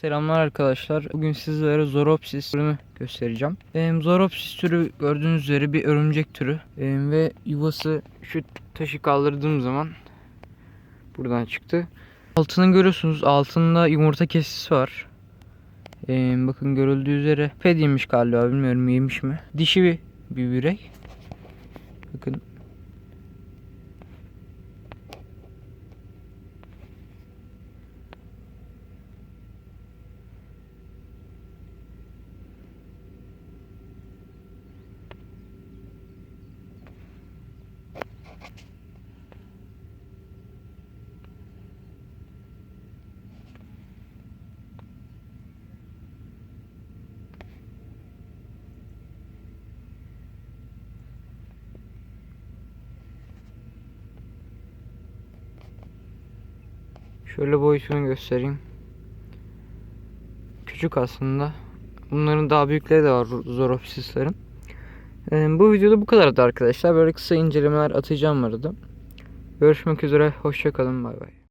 Selamlar arkadaşlar. Bugün sizlere Zoropsis türünü göstereceğim. Zoropsis türü gördüğünüz üzere bir örümcek türü. Ve yuvası şu taşı kaldırdığım zaman buradan çıktı. Altını görüyorsunuz. Altında yumurta kesisi var. Bakın görüldüğü üzere ped galiba bilmiyorum yemiş mi. Dişi bir, bir birey. Bakın Şöyle boyutunu göstereyim. Küçük aslında. Bunların daha büyükleri de var Zoropsislerin. Ee, bu videoda bu kadardı arkadaşlar. Böyle kısa incelemeler atacağım arada. Görüşmek üzere. Hoşçakalın. Bay bay.